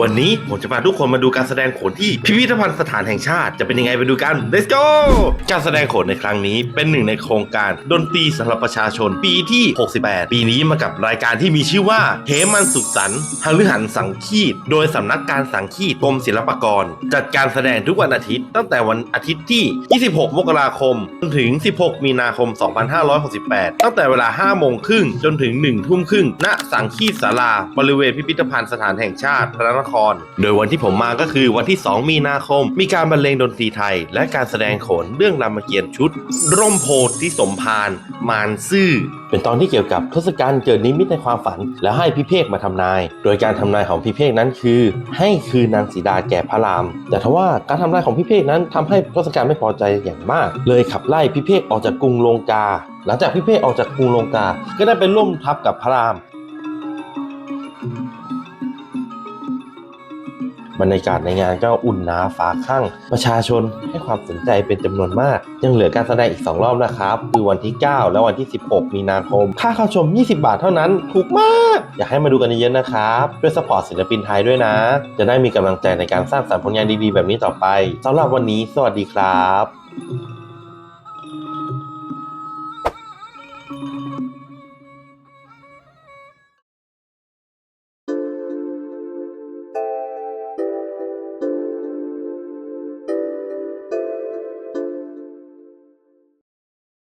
วันนี้ผมจะพาทุกคนมาดูการแสดงโขนที่พิพิธภัณฑ์สถานแห่งชาติจะเป็นยังไงไปดูกัน let's go การแสดงโขนในครั้งนี้เป็นหนึ่งในโครงการดนตรีสำหรับประชาชนปีที่ 68 ปีนี้มากับรายการที่มีชื่อว่าเฮมันสุขสันต์หฤหันสังคีต โดยสำนักการสังคีตกรมศิลปากร จัดการแสดงทุกวันอาทิตย์ ตั้งแต่วันอาทิตย์ที่ 26 มกราคมจนถึง 16 มีนาคม 2568 ตั้งแต่เวลา 5 โมงครึ่งจนถึง 1 ทุ่มครึ่งณสังคีตศาลา บริเวณพิพิธภัณฑ์สถานแห่งชาติพระนครโดยวันที่ผมมาก็คือวันที่ 2 มีนาคม มีการบรรเลงดนตรีไทย และการแสดงโขนเรื่องรามเกียรติ์ชุด ร่มโพธิสมภารมารซื่อ เป็นตอนที่เกี่ยวกับทศกัณฐ์เกิดนิมิตในความฝัน แล้วให้พิเภกมาทำนาย โดยการทำนายของพิเภกนั้นคือ ให้คืนนางสีดาแก่พระราม แต่ทว่าการทำนายของพิเภกนั้นทำให้ทศกัณฐ์ไม่พอใจอย่างมาก เลยขับไล่พิเภกออกจากกรุงลงกา หลังจากพิเภกออกจากกรุงลงกา ก็ได้ไปร่วมทัพกับพระราม บรรยากาศในงานก็อุ่นหนาฟ้าข้างประชาชนให้ความสนใจเป็นจำนวนมาก ยังเหลือการแสดงอีก 2 รอบนะครับ คือวันที่ 9 และวันที่ 16 มีนาคม ค่าเข้าชม 20 บาทเท่านั้น ถูกมาก อยากให้มาดูกันเยอะๆนะครับด้วยสปอร์ตศิลปินไทยด้วยนะ จะได้มีกำลังใจในการสร้างสรรค์ผลงานดีๆ แบบนี้ต่อไปสำหรับวันนี้ สวัสดีครับ